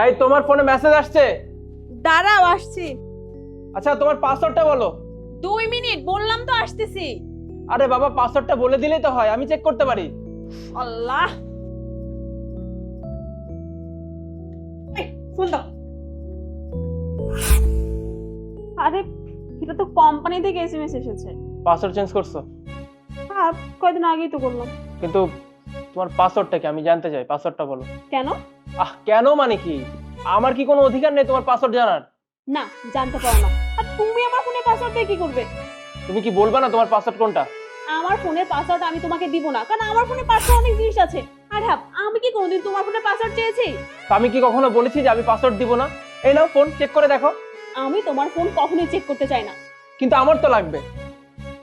এই তোমার ফোনে মেসেজ আসছে? দাঁড়াও আসছি। আচ্ছা তোমার পাসওয়ার্ডটা বলো। দুই মিনিট বললাম তো আসতেছি। আরে বাবা পাসওয়ার্ডটা বলে দিলেই তো হয় আমি চেক করতে পারি। আল্লাহ। ফোন দাও। আরে এটা তো কোম্পানি থেকে এসএমএস এসেছে। পাসওয়ার্ড চেঞ্জ করছ? হ্যাঁ কয়দিন আগেই তো করলাম। কিন্তু তোমার পাসওয়ার্ডটা কি? আমি জানতে চাই পাসওয়ার্ডটা বলো। কেন? আহ কেন মানে কি? আমার কি কোনো অধিকার নেই তোমার পাসওয়ার্ড জানার? না জানতে পারো না। আর তুমি আমার ফোনে পাসওয়ার্ড দিয়ে কি করবে? তুমি কি বলবা না তোমার পাসওয়ার্ড কোনটা? আমার ফোনের পাসওয়ার্ড আমি তোমাকে দিব না কারণ আমার ফোনে পাসওয়ার্ড অনেক জিনিস আছে। আর হ্যাঁ আমি কি কোনোদিন তোমার ফোনে পাসওয়ার্ড চেয়েছি? আমি কি কখনো বলেছি যে আমি পাসওয়ার্ড দিব না? এই নাও ফোন চেক করে দেখো। আমি তোমার ফোন কখনোই চেক করতে চাই না। কিন্তু আমার তো লাগবে।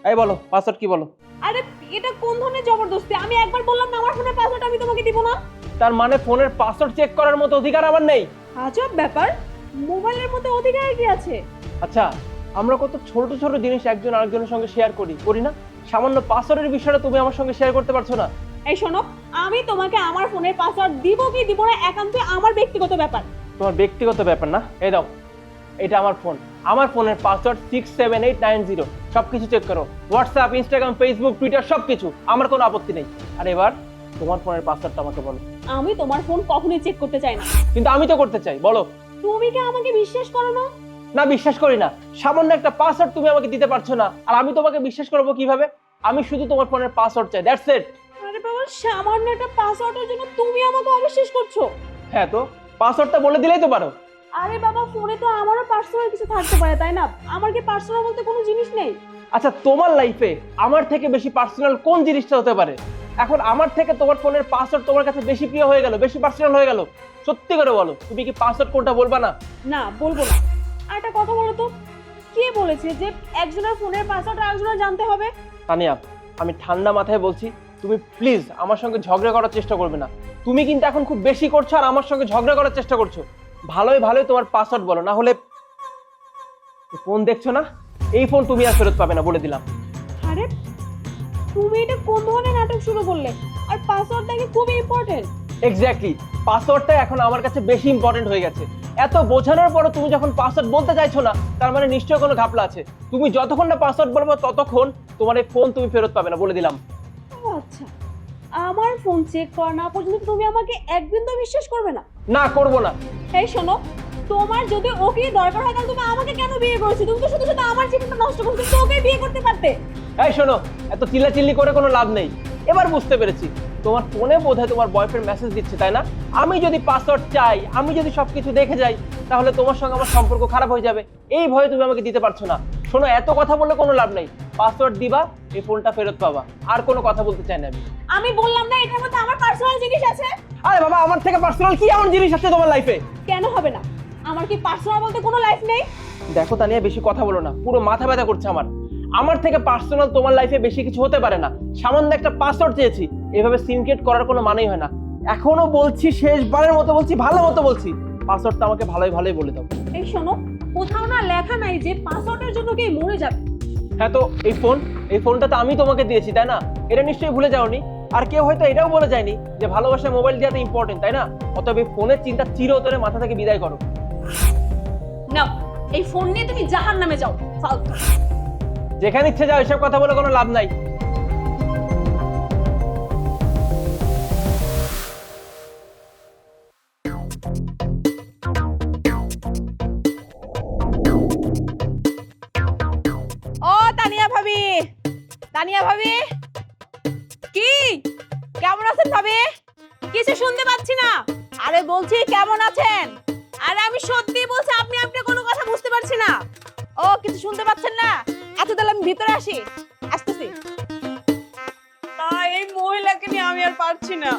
এই বলো পাসওয়ার্ড কি বলো? আরে এটা কোন ধরনের জবরদস্তি? আমি একবার বললাম না আমার ফোনের পাসওয়ার্ড আমি তোমাকে দিব না। তার মানে ফোনের পাসওয়ার্ড চেক করার মতো অধিকার আমার নেই? আজব ব্যাপার। মোবাইলের মধ্যে অধিকার কি আছে? আচ্ছা আমরা কত ছোট ছোট জিনিস একজন আরেকজনের সঙ্গে শেয়ার করি করি না? সামান্য পাসওয়ার্ডের বিষয়টা তুমি আমার সঙ্গে শেয়ার করতে পারছ না। এই শোনো আমি তোমাকে আমার ফোনের পাসওয়ার্ড দিব কি দিব না একান্ত আমার ব্যক্তিগত ব্যাপার। তোমার ব্যক্তিগত ব্যাপার না? এই দাও এটা আমার ফোন আমার ফোনের password six seven eight nine zero সব কিছু চেক করো। হোয়াটসঅ্যাপ ইনস্টাগ্রাম ফেসবুক টুইটার সব কিছু আমার কোনো আপত্তি নেই। আর এবার তোমার ফোনের পাসওয়ার্ডটা আমাকে বলো। আমি তোমার ফোন কখনোই চেক করতে চাই না। কিন্তু আমি তো করতে চাই বলো। তুমি কি আমাকে বিশ্বাস করো না? না বিশ্বাস করি না। সামান্য একটা পাসওয়ার্ড তুমি আমাকে দিতে পারছ না আর আমি তোমাকে বিশ্বাস করব কীভাবে? আমি শুধু তোমার ফোনের পাসওয়ার্ড চাই দ্যাটস ইট আরে বাবা সামান্য একটা পাসওয়ার্ডের জন্য তুমি আমাকে অবিশ্বাস করছ? হ্যাঁ তো পাসওয়ার্ডটা বলে দিলেই তো পারো। আরে বাবা ফোনে তো আমারও পার্সোনাল কিছু থাকতে পারে তাই না? আমার কি পার্সোনাল বলতে কোনো জিনিস নেই? আচ্ছা তোমার লাইফে আমার থেকে বেশি পার্সোনাল কোন জিনিসটা হতে পারে? এখন আমার থেকে তোমার ফোনের পাসওয়ার্ড তোমার কাছে বেশি প্রিয় হয়ে গেল বেশি পার্সোনাল হয়ে গেল। সত্যি করে বলো তুমি কি পাসওয়ার্ড কোনটা বলবা না? না বলব না। আর একটা কথা বলো তো কে বলেছে যে একজনের ফোনের পাসওয়ার্ড আরেকজনের জানতে হবে? তানিয়া আমি ঠান্ডা মাথায় বলছি তুমি প্লিজ আমার সঙ্গে ঝগড়া করার চেষ্টা করবে না। তুমি কিন্তু এখন খুব বেশি করছ আর আমার সঙ্গে ঝগড়া করার চেষ্টা করছ। ভালোই ভালোই তোমার পাসওয়ার্ড বলো না হলে ফোন দেখছ না? এই ফোন তুমি আর ফেরত পাবে না বলে দিলাম। আরে তুমি এটা কোন ধরনের নাটক শুরু করলে? আর পাসওয়ার্ডটা কি খুবই ইম্পর্টেন্ট এক্স্যাক্টলি পাসওয়ার্ডটা এখন আমার কাছে বেশি ইম্পর্টেন্ট হয়ে গেছে। এত বোঝানোর পরও তুমি যখন পাসওয়ার্ড বলতে চাইছো না তার মানে নিশ্চয়ই কোনো ঘাপলা আছে। তুমি যতক্ষণ না পাসওয়ার্ড বলব ততক্ষণ তোমার এই ফোন তুমি ফেরত পাবে না বলে দিলাম। ও আচ্ছা। আমার ফোন চেক করা না পর্যন্ত তুমি আমাকে একদিন তো বিশ্বাস করবে না। না করব না। এই শোনো তোমার যদি ওকে দরকার হয় তাহলে তুমি আমাকে কেন বিয়ে করেছ? তুমি তো শুধু শুধু আমার জীবনটা নষ্ট করছ তুমি ওকে বিয়ে করতে পারতে। এই শোনো এত চিল্লাচিল্লি করে কোনো লাভ নেই। এবার বুঝতে পেরেছি। তোমার ফোনে বোধহয় তোমার বয়ফ্রেন্ড মেসেজ দিচ্ছে তাই না? আমি যদি পাসওয়ার্ড চাই আমি যদি সবকিছু দেখে যাই তাহলে তোমার সঙ্গে আমার সম্পর্ক খারাপ হয়ে যাবে। এই ভয়ে তুমি আমাকে দিতে পারছ না। শোনো এত কথা বললে কোনো লাভ নেই। পাসওয়ার্ড দিবা এই ফোনটা ফেরত পাবা। আর কোনো কথা বলতে চাই না আমি। আমি বললাম না এটার মধ্যে আমার পার্সোনাল জিনিস আছে? আরে বাবা আমার থেকে পার্সোনাল কি এমন জিনিস আছে তোমার লাইফে কেন হবে না? আমার কি পার্সোনাল বলতে কোনো লাইফ নেই? দেখো তানিয়া বেশি কথা বলো না। পুরো মাথা ব্যথা করছে আমার। আমার থেকে পার্সোনাল তোমার লাইফে বেশি কিছু হতে পারে না। সামান্য একটা পাসওয়ার্ড চেয়েছি এভাবে সিনক্রেট করার কোনো মানেই হয় না। এখনও বলছি শেষবারের মতো বলছি ভালো মতো বলছি পাসওয়ার্ডটা আমাকে ভালোই ভালোই বলে দাও। এই শোনো কোথাও না লেখা নাই যে পাসওয়ার্ডের জন্য কে মরে যাবে। হ্যাঁ তো এই ফোন এই ফোনটা তো আমি তোমাকে দিয়েছি তাই না? এটা নিশ্চয়ই ভুলে যাওনি। আর কেউ হয়তো এটাও বলে যায়নি যে ভালোবাসা মোবাইল দেওয়াটা ইম্পর্টেন্ট তাই না? অতএব এই ফোনের চিন্তা চিরতরে মাথা থেকে বিদায় করো। নাও এই ফোন নিয়ে তুমি জাহান নামে যাও ফালতু। যেখানে ইচ্ছে যাও এসব কথা বলে কোনো লাভ নাই। তানিয়া ভাবি। কি? কেমন আছেন ভাবি? কিছু শুনতে পাচ্ছি না। আরে বলছি, কেমন আছেন? আরে আমি সত্যি বলছি, আপনি আপনি কোনো কথা বুঝতে পারছি না। ও, কিছু শুনতে পাচ্ছেন না? আচ্ছা তাহলে আমি ভিতরে আসি। আসতেছি। তা এই মহিলাকে নিয়ে আমি আর পারছি না।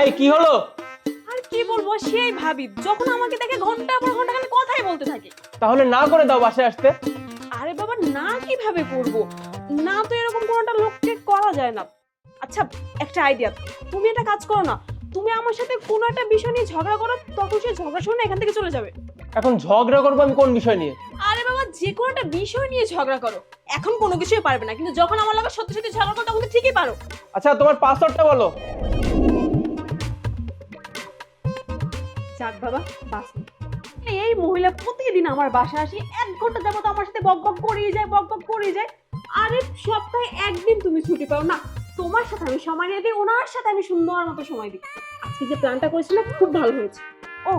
এই কি হলো? আর কি বলব সেই ভাবি যখন আমাকে দেখে ঘণ্টা পর ঘণ্টা খালি কথাই বলতে থাকে। তাহলে না করে দাও বাসায় আসতে। আরে বাবা না কীভাবে করব? না তো এরকম কোনটা লোককে করা যায় না। আচ্ছা একটা আইডিয়া তুমি একটা কাজ করো না। তুমি আমার সাথে কোনো একটা বিষয় নিয়ে ঝগড়া করো তখন সে ঝগড়া শুনে এখান থেকে চলে যাবে। এখন ঝগড়া করব আমি কোন বিষয় নিয়ে? আরে বাবা যে কোনো একটা বিষয় নিয়ে ঝগড়া করো। এখন কোনো কিছুই পারবে না কিন্তু যখন আমার লাগে সত্যি সত্যি ঝগড়া করো তখন তো ঠিকই পারো। আচ্ছা তোমার পাসওয়ার্ডটা বলো। যাক বাবা বাস। এই মহিলা প্রতিদিন আমার বাসা আসি এক ঘণ্টা যাবত আমার সাথে বক বক করেই যায় বক বক করেই যায়। আরে সপ্তাহে একদিন তুমি ছুটি পাও না তোমার সাথে আমি সময় নিয়ে দিই ওনার সাথে আমি সুন্দর মতো সময় দিই। আজকে যে প্ল্যানটা করেছিলাম খুব ভালো হয়েছে। ও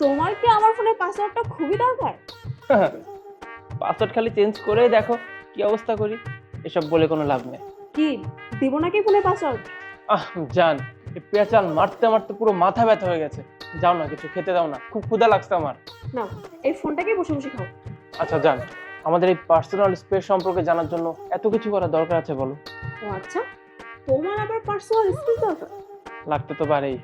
তোমার কি আমার ফোনের পাসওয়ার্ডটা খুবই দরকার? পাসওয়ার্ড খালি চেঞ্জ করেই দেখো কি অবস্থা করি? এসব বলে কোনো লাভ নেই। কি দিব নাকি ফোনের পাসওয়ার্ড আহ জান এই পেঁচাল মারতে মারতে পুরো মাথা ব্যথা হয়ে গেছে। যাও না কিছু খেতে দাও না খুব ক্ষুধা লাগছে আমার। না এই ফোনটাকে বসে বসে খাও। আচ্ছা জান আমাদের এই পার্সোনাল স্পেস সম্পর্কে জানার জন্য এত কিছু করার দরকার আছে বলো। ও আচ্ছা তোমার আবার পার্সোনাল স্কিল দরকার? লাগতে তো পারেই।